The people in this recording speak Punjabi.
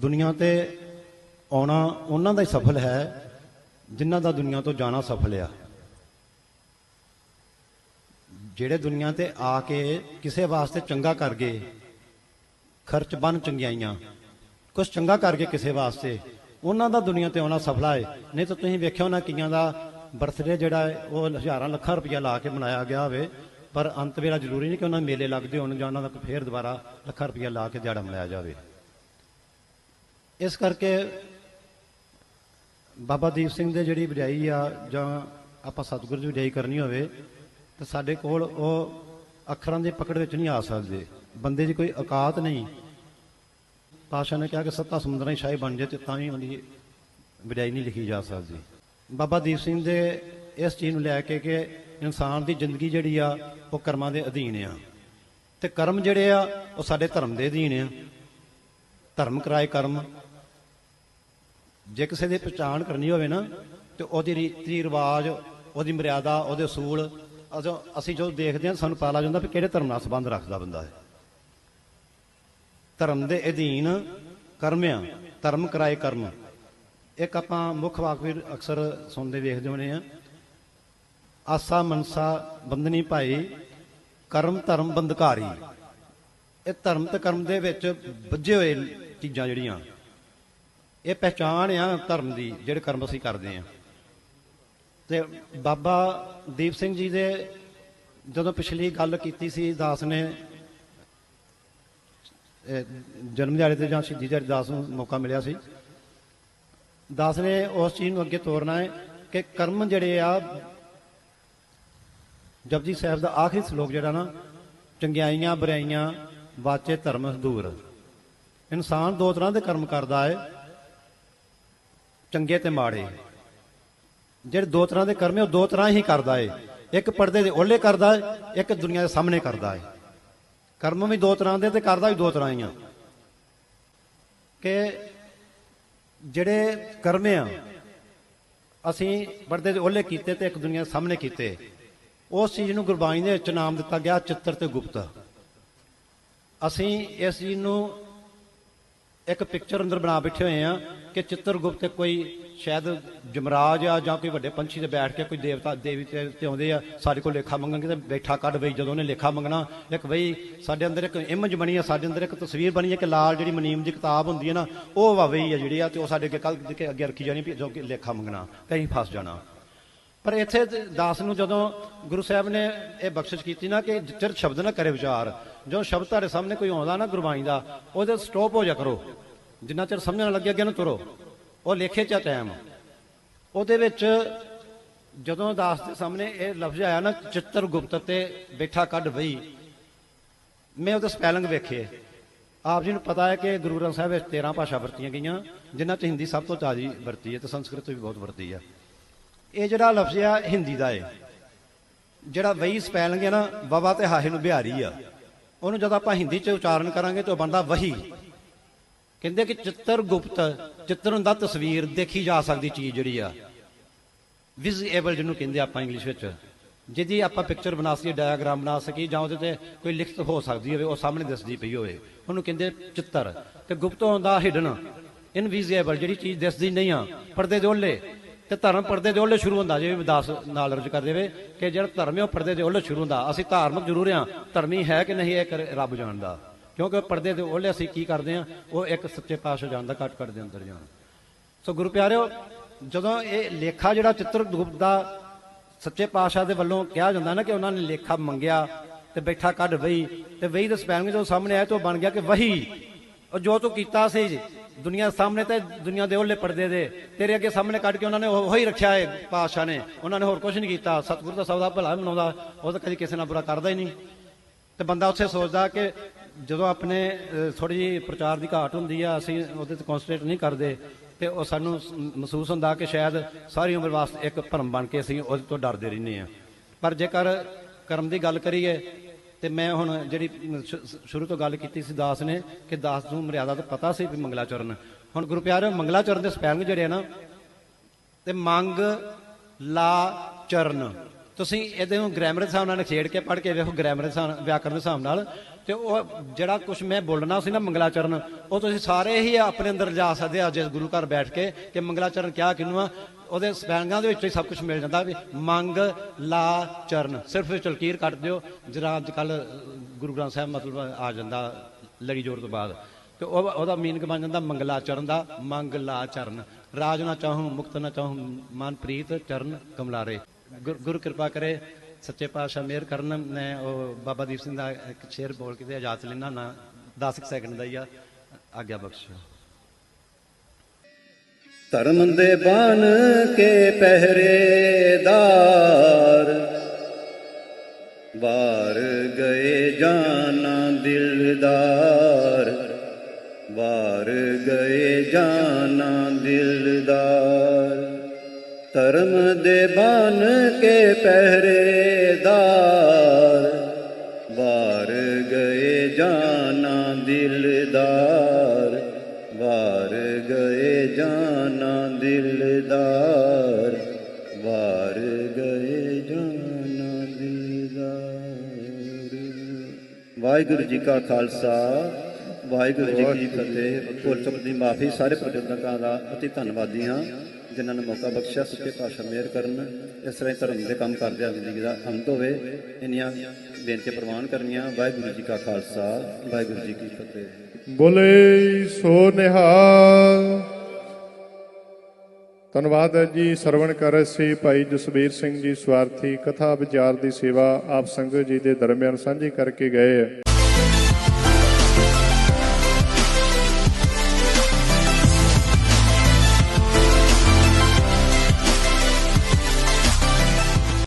ਦੁਨੀਆ ਤੇ ਆਉਣਾ ਉਹਨਾਂ ਦਾ ਹੀ ਸਫਲ ਹੈ, ਜਿਨ੍ਹਾਂ ਦਾ ਦੁਨੀਆ ਤੋਂ ਜਾਣਾ ਸਫਲ ਆ। ਜਿਹੜੇ ਦੁਨੀਆ ਤੇ ਆ ਕੇ ਕਿਸੇ ਵਾਸਤੇ ਚੰਗਾ ਕਰ ਗਏ, ਖਰਚ ਬਨ ਚੰਗਿਆਈਆਂ ਕੁਝ ਚੰਗਾ ਕਰ ਗਏ ਕਿਸੇ ਵਾਸਤੇ, ਉਹਨਾਂ ਦਾ ਦੁਨੀਆ ਤੇ ਆਉਣਾ ਸਫਲਾ ਹੈ ਨਹੀਂ ਤਾਂ ਤੁਸੀਂ ਵੇਖਿਆ ਹੋਣਾ ਕਈਆਂ ਦਾ ਬਰਥਡੇ ਜਿਹੜਾ ਹੈ ਉਹ ਹਜ਼ਾਰਾਂ ਲੱਖਾਂ ਰੁਪਇਆ ਲਾ ਕੇ ਮਨਾਇਆ ਗਿਆ ਹੋਵੇ, ਪਰ ਅੰਤ ਵੇਲਾ ਜ਼ਰੂਰੀ ਨਹੀਂ ਕਿ ਉਹਨਾਂ ਦੇ ਮੇਲੇ ਲੱਗਦੇ ਹੋਣ ਜਾਂ ਉਹਨਾਂ ਦਾ ਕੋਈ ਫੇਰ ਦੁਬਾਰਾ ਲੱਖਾਂ ਰੁਪਇਆ ਲਾ ਕੇ ਦਿਹਾੜਾ ਮਨਾਇਆ ਜਾਵੇ। ਇਸ ਕਰਕੇ ਬਾਬਾ ਦੀਪ ਸਿੰਘ ਦੇ ਜਿਹੜੀ ਵਡਿਆਈ ਆ ਜਾਂ ਆਪਾਂ ਸਤਿਗੁਰੂ ਦੀ ਵਡਿਆਈ ਕਰਨੀ ਹੋਵੇ, ਤਾਂ ਸਾਡੇ ਕੋਲ ਉਹ ਅੱਖਰਾਂ ਦੀ ਪਕੜ ਵਿੱਚ ਨਹੀਂ ਆ ਸਕਦੇ। ਬੰਦੇ ਦੀ ਕੋਈ ਔਕਾਤ ਨਹੀਂ। ਪਾਸ਼ਾ ਨੇ ਕਿਹਾ ਕਿ ਸੱਤਾ ਸਮੁੰਦਰਾਂ ਦੀ ਸ਼ਾਹੀ ਬਣ ਜੇ ਤੇ ਤਾਂ ਹੀ ਉਹਦੀ ਵਡਿਆਈ ਨਹੀਂ ਲਿਖੀ ਜਾ ਸਕਦੀ। ਬਾਬਾ ਦੀਪ ਸਿੰਘ ਦੇ ਇਸ ਚੀਜ਼ ਨੂੰ ਲੈ ਕੇ ਕਿ ਇਨਸਾਨ ਦੀ ਜ਼ਿੰਦਗੀ ਜਿਹੜੀ ਆ, ਉਹ ਕਰਮਾਂ ਦੇ ਅਧੀਨ ਆ। ਤੇ ਕਰਮ ਜਿਹੜੇ ਆ, ਉਹ ਸਾਡੇ ਧਰਮ ਦੇ ਅਧੀਨ ਆ। ਧਰਮ ਕਰਾਏ ਕਰਮ ਜੇ ਕਿਸੇ ਦੀ ਪਛਾਣ ਕਰਨੀ ਹੋਵੇ ਨਾ, ਤੇ ਉਹਦੀ ਰੀਤੀ ਰਿਵਾਜ ਉਹਦੀ ਮਰਿਆਦਾ, ਉਹਦੇ ਅਸੂਲ ਅਸੀਂ ਜਦੋਂ ਦੇਖਦੇ ਹਾਂ, ਸਾਨੂੰ ਪਤਾ ਲੱਗ ਜਾਂਦਾ ਵੀ ਕਿਹੜੇ ਧਰਮ ਨਾਲ ਸੰਬੰਧ ਰੱਖਦਾ ਬੰਦਾ ਹੈ ਧਰਮ ਦੇ ਅਧੀਨ ਕਰਮਿਆ ਧਰਮ ਕਰਾਏ ਕਰਮ। ਇੱਕ ਆਪਾਂ ਮੁੱਖ ਵਾਕ ਵੀ ਅਕਸਰ ਸੁਣਦੇ ਵੇਖਦੇ ਹੋਣੇ ਆ ਆਸਾ ਮਨਸਾ ਬੰਦਨੀ ਭਾਈ, ਕਰਮ ਧਰਮ ਬੰਦਕਾਰੀ ਇਹ ਧਰਮ ਤੇ ਕਰਮ ਦੇ ਵਿੱਚ ਵੱਜੇ ਹੋਏ ਚੀਜ਼ਾਂ ਜਿਹੜੀਆਂ ਇਹ ਪਹਿਚਾਣ ਆ ਧਰਮ ਦੀ, ਜਿਹੜੇ ਕਰਮ ਅਸੀਂ ਕਰਦੇ ਆ। ਤੇ ਬਾਬਾ ਦੀਪ ਸਿੰਘ ਜੀ ਦੇ ਜਦੋਂ ਪਿਛਲੀ ਗੱਲ ਕੀਤੀ ਸੀ, ਦਾਸ ਨੇ, ਇਹ ਜਨਮ ਦਿਹਾੜੇ ਤੇ ਜਾਂ ਸ਼ਹੀਦੀ ਦਿਹਾੜੇ ਦਾਸ ਨੂੰ ਮੌਕਾ ਮਿਲਿਆ ਸੀ। ਦਾਸ ਨੇ ਉਸ ਚੀਜ਼ ਨੂੰ ਅੱਗੇ ਤੋਰਨਾ ਹੈ ਕਿ ਕਰਮ ਜਿਹੜੇ ਆ, ਜਪਜੀ ਸਾਹਿਬ ਦਾ ਆਖਰੀ ਸ਼ਲੋਕ ਜਿਹੜਾ ਨਾ, ਚੰਗਿਆਈਆਂ ਬੁਰਾਈਆਂ ਵਾਚੇ ਧਰਮ ਦੂਰ। ਇਨਸਾਨ ਦੋ ਤਰ੍ਹਾਂ ਦੇ ਕਰਮ ਕਰਦਾ ਹੈ। ਚੰਗੇ ਤੇ ਮਾੜੇ। ਜਿਹੜੇ ਦੋ ਤਰ੍ਹਾਂ ਦੇ ਕਰਮ ਹੈ ਉਹ ਦੋ ਤਰ੍ਹਾਂ ਹੀ ਕਰਦਾ ਏ। ਇੱਕ ਪਰਦੇ ਦੇ ਓਲੇ ਕਰਦਾ ਏ, ਇੱਕ ਦੁਨੀਆ ਦੇ ਸਾਹਮਣੇ ਕਰਦਾ ਏ। ਕਰਮ ਵੀ ਦੋ ਤਰ੍ਹਾਂ ਦੇ ਤੇ ਕਰਦਾ ਵੀ ਦੋ ਤਰ੍ਹਾਂ ਹੀ ਆ। ਕਿ ਜਿਹੜੇ ਕਰਮ ਆ, ਅਸੀਂ ਪਰਦੇ ਦੇ ਓਲੇ ਕੀਤੇ ਤੇ ਇੱਕ ਦੁਨੀਆ ਦੇ ਸਾਹਮਣੇ ਕੀਤੇ। ਉਸ ਚੀਜ਼ ਨੂੰ ਗੁਰਬਾਣੀ ਦੇ ਵਿੱਚ ਨਾਮ ਦਿੱਤਾ ਗਿਆ ਚਿੱਤਰ ਤੇ ਗੁਪਤ। ਅਸੀਂ ਇਸ ਚੀਜ਼ ਨੂੰ ਇੱਕ ਪਿਕਚਰ ਅੰਦਰ ਬਣਾ ਬੈਠੇ ਹੋਏ ਆ ਕਿ ਚਿੱਤਰਗੁਪਤ ਕੋਈ ਸ਼ਾਇਦ ਜਮਰਾਜ ਆ ਜਾਂ ਕੋਈ ਵੱਡੇ ਪੰਛੀ ਤੇ ਬੈਠ ਕੇ ਕੋਈ ਦੇਵਤਾ, ਦੇਵੀ ਤੇ ਆਉਂਦੇ ਆ, ਸਾਡੇ ਕੋਲ ਲੇਖਾ ਮੰਗਣਗੇ ਤੇ ਬੈਠਾ ਕੱਢ ਬਈ ਜਦੋਂ ਉਹਨੇ ਲੇਖਾ ਮੰਗਣਾ, ਇੱਕ ਬਈ ਸਾਡੇ ਅੰਦਰ ਇੱਕ ਇਮੇਜ ਬਣੀ ਆ, ਸਾਡੇ ਅੰਦਰ ਇੱਕ ਤਸਵੀਰ ਬਣੀ ਆ ਕਿ ਲਾਲ ਜਿਹੜੀ ਮਨੀਮ ਦੀ ਕਿਤਾਬ ਹੁੰਦੀ ਹੈ ਨਾ, ਉਹ ਵਾਵੇ ਆ ਜਿਹੜੀ ਆ ਤੇ ਉਹ ਸਾਡੇ ਅੱਗੇ ਕੱਲ ਅੱਗੇ ਰੱਖੀ ਜਾਣੀ ਵੀ ਜੋ ਕਿ ਲੇਖਾ ਮੰਗਣਾ, ਕਹੀਂ ਫਸ ਜਾਣਾ। ਪਰ ਇੱਥੇ ਦਾਸ ਨੂੰ ਜਦੋਂ ਗੁਰੂ ਸਾਹਿਬ ਨੇ ਇਹ ਬਖਸ਼ਿਸ਼ ਕੀਤੀ ਨਾ ਕਿ ਚਿਰ ਸ਼ਬਦ ਨਾ ਕਰੇ ਵਿਚਾਰ ਜੋ ਸ਼ਬਦ ਤੁਹਾਡੇ ਸਾਹਮਣੇ ਕੋਈ ਆਉਂਦਾ ਨਾ ਗੁਰਬਾਣੀ ਦਾ, ਉਹਦੇ ਸਟਾਪ ਹੋ ਜਾ ਕਰੋ। ਜਿੰਨਾ ਚਿਰ ਸਮਝਣ ਲੱਗਿਆ ਅੱਗੇ ਨੂੰ ਤੁਰੋ। ਉਹ ਲੇਖੇ ਚ ਟਾਈਮ ਉਹਦੇ ਵਿੱਚ ਜਦੋਂ ਦਾਸ ਦੇ ਸਾਹਮਣੇ ਇਹ ਲਫ਼ਜ਼ ਆਇਆ ਨਾ, ਚਿੱਤਰ ਗੁਪਤ ਤੇ ਬੈਠਾ ਕੱਢ ਬਈ। ਮੈਂ ਉਹਦੇ ਸਪੈਲਿੰਗ ਵੇਖੇ। ਆਪ ਜੀ ਨੂੰ ਪਤਾ ਹੈ ਕਿ ਗੁਰੂ ਗ੍ਰੰਥ ਸਾਹਿਬ ਵਿੱਚ 13 ਭਾਸ਼ਾ ਵਰਤੀਆਂ ਗਈਆਂ, ਜਿਨ੍ਹਾਂ 'ਚ ਹਿੰਦੀ ਸਭ ਤੋਂ ਤਾਜ਼ੀ ਵਰਤੀ ਹੈ ਤੇ ਸੰਸਕ੍ਰਿਤ ਵੀ ਬਹੁਤ ਵਰਤੀ ਹੈ। ਇਹ ਜਿਹੜਾ ਲਫ਼ਜ਼ ਆ, ਹਿੰਦੀ ਦਾ ਏ। ਜਿਹੜਾ ਵਹੀ ਸਪੈਲਿੰਗ ਹੈ ਨਾ ਬਾਬਾ ਤੇ ਹਾਹੇ ਨੂੰ ਬਿਹਾਰੀ ਆ। ਉਹਨੂੰ ਜਦ ਆਪਾਂ ਹਿੰਦੀ 'ਚ ਉਚਾਰਨ ਕਰਾਂਗੇ ਤਾਂ ਉਹ ਬਣਦਾ ਵਹੀ। ਕਹਿੰਦੇ ਕਿ ਚਿੱਤਰ ਗੁਪਤ, ਚਿੱਤਰ ਹੁੰਦਾ ਤਸਵੀਰ, ਦੇਖੀ ਜਾ ਸਕਦੀ ਚੀਜ਼ ਜਿਹੜੀ ਆ। ਵਿਜੀਏਬਲ ਜਿਹਨੂੰ ਕਹਿੰਦੇ ਆਪਾਂ ਇੰਗਲਿਸ਼ ਵਿੱਚ। ਜਿਹਦੀ ਆਪਾਂ ਪਿਕਚਰ ਬਣਾ ਸਕੀਏ ਡਾਇਆਗ੍ਰਾਮ ਬਣਾ ਸਕੀਏ, ਜਾਂ ਉਹਦੇ ਤੇ ਕੋਈ ਲਿਖਤ ਹੋ ਸਕਦੀ ਹੋਵੇ, ਉਹ ਸਾਹਮਣੇ ਦਿਸਦੀ ਪਈ ਹੋਵੇ। ਉਹਨੂੰ ਕਹਿੰਦੇ ਚਿੱਤਰ। ਤੇ ਗੁਪਤ ਹੁੰਦਾ ਹਿਡਨ ਇਨਵਿਜ਼ੀਬਲ ਜਿਹੜੀ ਚੀਜ਼ ਦਿਸਦੀ ਨਹੀਂ ਆ, ਪਰਦੇ ਦੇ ਓਲੇ ਤੇ ਧਰਮ ਪਰਦੇ ਦੇ ਓਲੇ ਸ਼ੁਰੂ ਹੁੰਦਾ, ਜਿਵੇਂ ਵਿਦਾਸ ਨਾਲ ਅਰਜ ਕਰ ਦੇਵੇ ਕਿ ਜਿਹੜਾ ਧਰਮ ਹੈ ਉਹ ਪਰਦੇ ਦੇ ਓਲੇ ਸ਼ੁਰੂ ਹੁੰਦਾ। ਅਸੀਂ ਧਾਰਮਿਕ ਜ਼ਰੂਰ ਆ ਧਰਮੀ ਹੈ ਕਿ ਨਹੀਂ ਇਹ ਕਰ- ਰੱਬ ਜਾਣਦਾ। ਕਿਉਂਕਿ ਪਰਦੇ ਦੇ ਓਲੇ ਅਸੀਂ ਕੀ ਕਰਦੇ ਹਾਂ? ਉਹ ਇੱਕ ਸੱਚੇ ਪਾਤਸ਼ਾਹ ਜਾਣਦਾ ਕੱਟ ਕੱਟ ਦੇ ਅੰਦਰ ਜਾਣ। ਸੋ ਗੁਰੂ ਪਿਆਰਿਓ, ਜਦੋਂ ਇਹ ਲੇਖਾ ਜਿਹੜਾ ਚਿੱਤਰਗੁਪਤ ਦਾ ਸੱਚੇ ਪਾਤਸ਼ਾਹ ਦੇ ਵੱਲੋਂ ਕਿਹਾ ਜਾਂਦਾ ਨਾ ਕਿ ਉਹਨਾਂ ਨੇ ਲੇਖਾ ਮੰਗਿਆ ਤੇ ਬੈਠਾ ਕੱਢ ਵਈ ਤੇ ਵਈ ਦੇ ਸਪੈਲਿੰਗ ਜਦੋਂ ਸਾਹਮਣੇ ਆਇਆ ਤਾਂ ਉਹ ਬਣ ਗਿਆ ਕਿ ਵਹੀ। ਉਹ ਜੋ ਤੂੰ ਕੀਤਾ ਸੀ ਦੁਨੀਆ ਸਾਹਮਣੇ ਤੇ ਦੁਨੀਆ ਦੇ ਓਲੇ ਪਰਦੇ ਦੇ। ਤੇਰੇ ਅੱਗੇ ਸਾਹਮਣੇ ਕੱਢ ਕੇ ਉਹਨਾਂ ਨੇ ਉਹ ਹੀ ਰੱਖਿਆ ਹੈ ਪਾਤਸ਼ਾਹ ਨੇ। ਉਹਨਾਂ ਨੇ ਹੋਰ ਕੁਝ ਨਹੀਂ ਕੀਤਾ। ਸਤਿਗੁਰੂ ਦਾ ਸੌਦਾ ਭਲਾ ਮਨਾਉਂਦਾ। ਉਹ ਤਾਂ ਕਦੀ ਕਿਸੇ ਨਾਲ ਬੁਰਾ ਕਰਦਾ ਹੀ ਨਹੀਂ। ਤੇ ਬੰਦਾ ਉੱਥੇ ਸੋਚਦਾ ਕਿ ਜਦੋਂ ਆਪਣੇ ਥੋੜੀ ਜਿਹੀ ਪ੍ਰਚਾਰ ਦੀ ਘਾਟ ਹੁੰਦੀ ਆ, ਅਸੀਂ ਉਹਦੇ ਤੇ ਕਨਸੈਂਟਰੇਟ ਨਹੀਂ ਕਰਦੇ, ਤੇ ਉਹ ਸਾਨੂੰ ਮਹਿਸੂਸ ਹੁੰਦਾ ਕਿ ਸ਼ਾਇਦ ਸਾਰੀ ਉਮਰ ਵਾਸਤੇ ਇੱਕ ਭਰਮ ਬਣ ਕੇ ਅਸੀਂ ਉਹਦੇ ਤੋਂ ਡਰਦੇ ਰਹਿੰਦੇ ਆ। ਪਰ ਜੇਕਰ ਕਰਮ ਦੀ ਗੱਲ ਕਰੀਏ ਤੇ ਮੈਂ ਹੁਣ ਜਿਹੜੀ ਸ਼ੁਰੂ ਤੋਂ ਗੱਲ ਕੀਤੀ ਸੀ ਦਾਸ ਨੇ ਕਿ ਦਾਸ ਨੂੰ ਮਰਿਆਦਾ ਦਾ ਪਤਾ ਸੀ ਵੀ ਮੰਗਲਾਚਰਨ। ਹੁਣ ਗੁਰੂ ਪਿਆਰਿਓ ਮੰਗਲਾਚਰਨ ਦੇ ਸਪੈਲਿੰਗ ਜਿਹੜੇ ਆ ਨਾ, ਤੇ ਮੰਗ ਲਾ ਚਰਨ। ਤੁਸੀਂ ਇਹਦੇ ਨੂੰ ਗ੍ਰਾਮਰ ਦੇ ਹਿਸਾਬ ਨਾਲ ਖੇਡ ਕੇ ਪੜ੍ਹ ਕੇ ਵੇਖੋ ਗ੍ਰਾਮਰ ਦੇ ਹਿਸਾਬ ਵਿਆਕਰਨ ਦੇ ਹਿਸਾਬ ਨਾਲ। ਤੇ ਉਹ ਜਿਹੜਾ ਕੁਝ ਮੈਂ ਬੋਲਣਾ ਸੀ ਨਾ ਮੰਗਲਾਚਰਨ, ਉਹ ਤੁਸੀਂ ਸਾਰੇ ਹੀ ਆਪਣੇ ਅੰਦਰ ਲਿਜਾ ਸਕਦੇ ਆ ਜਿਸ ਗੁਰੂ ਘਰ ਬੈਠ ਕੇ ਕਿ ਮੰਗਲਾਚਰਨ ਕਿਆ ਕਿਨੂੰ ਆ? ਉਹਦੇ ਸਪੈਲਿੰਗਾਂ ਦੇ ਵਿੱਚ ਹੀ ਸਭ ਕੁਝ ਮਿਲ ਜਾਂਦਾ ਵੀ ਮੰਗ ਲਾ ਚਰਨ ਸਿਰਫ ਚਲਕੀਰ ਕੱਟ ਦਿਓ ਜਿਹੜਾ ਅੱਜ ਕੱਲ ਗੁਰੂ ਗ੍ਰੰਥ ਸਾਹਿਬ ਮਤਲਬ ਆ ਜਾਂਦਾ ਲੜੀ ਜੋੜ ਤੋਂ ਬਾਅਦ। ਤੇ ਉਹ ਉਹਦਾ ਮੀਨਿੰਗ ਬਣ ਜਾਂਦਾ ਮੰਗਲਾ ਚਰਨ ਦਾ ਮੰਗਲਾ ਚਰਨ ਰਾਜ ਨਾ ਚਾਹੂੰ, ਮੁਕਤ ਨਾ ਚਾਹੂੰ ਮਨ ਪ੍ਰੀਤ ਚਰਨ ਕਮਲਾਰੇ। ਗੁਰ ਗੁਰੂ ਕਿਰਪਾ ਕਰੇ, ਸੱਚੇ ਪਾਤਸ਼ਾਹ ਮਿਹਰ ਕਰਨ। ਮੈਂ ਉਹ ਬਾਬਾ ਦੀਪ ਸਿੰਘ ਦਾ ਇੱਕ ਸ਼ੇਰ ਬੋਲ ਕੇ ਤੇ ਇਜਾਜ਼ਤ ਲੈਣਾ ਨਾ 10 ਸੈਕਿੰਡ ਦਾ ਹੀ ਆ। ਆਗਿਆ ਬਖਸ਼ੋ ਧਰਮ ਦੇ ਬਨ ਕੇ ਪਹਿਰੇਦਾਰ ਧਰਮ ਦੇ ਬਨ ਕੇ ਪਹਿਰੇਦਾਰ ਵਾਰ ਗਏ ਜਾਨਾ ਦਿਲਦਾਰ। ਵਾਰ ਗਏ ਜਾਨਾ ਦਿਲਦਾਰ। ਵਾਰ ਗਏ ਜਾਨਾ ਦਿਲਦਾਰ। ਵਾਹਿਗੁਰੂ ਜੀ ਕਾ ਖਾਲਸਾ, ਵਾਹਿਗੁਰੂ ਜੀ ਕੀ ਫਤਿਹ। ਭੁੱਲ ਚੁੱਕ ਦੀ ਮਾਫੀ ਸਾਰੇ ਪ੍ਰਬੰਧਕਾਂ ਦਾ, ਅਤੀ ਧੰਨਵਾਦੀ ਹਾਂ। ਜਿਨ੍ਹਾਂ ਨੇ ਮੌਕਾ ਬਖਸ਼ਿਆ ਸੱਚੇ ਪਾਤਸ਼ਾਹ ਮਿਹਰ ਕਰਨ, ਇਸ ਤਰ੍ਹਾਂ ਧਰਮ ਦੇ ਕੰਮ ਕਰਦਿਆਂ ਜ਼ਿੰਦਗੀ ਦਾ ਅੰਤ ਹੋਵੇ, ਇੰਨੀਆਂ ਬੇਨਤੀਆਂ ਪ੍ਰਵਾਨ ਕਰਨੀਆਂ। ਵਾਹਿਗੁਰੂ ਜੀ ਕਾ ਖਾਲਸਾ, ਵਾਹਿਗੁਰੂ ਜੀ ਕੀ ਫਤਿਹ। ਬੋਲੇ ਸੋ ਨਿਹਾਲ। ਧੰਨਵਾਦ ਹੈ ਜੀ, ਸਰਵਣ ਕਰ ਰਹੇ ਸੀ ਭਾਈ ਜਸਵੀਰ ਸਿੰਘ ਜੀ ਸਵਾਰਥੀ ਕਥਾ ਵਿਚਾਰ ਦੀ ਸੇਵਾ ਆਪ ਸੰਗਤ ਜੀ ਦੇ ਦਰਮਿਆਨ ਸਾਂਝੀ ਕਰਕੇ ਗਏ ਹੈ।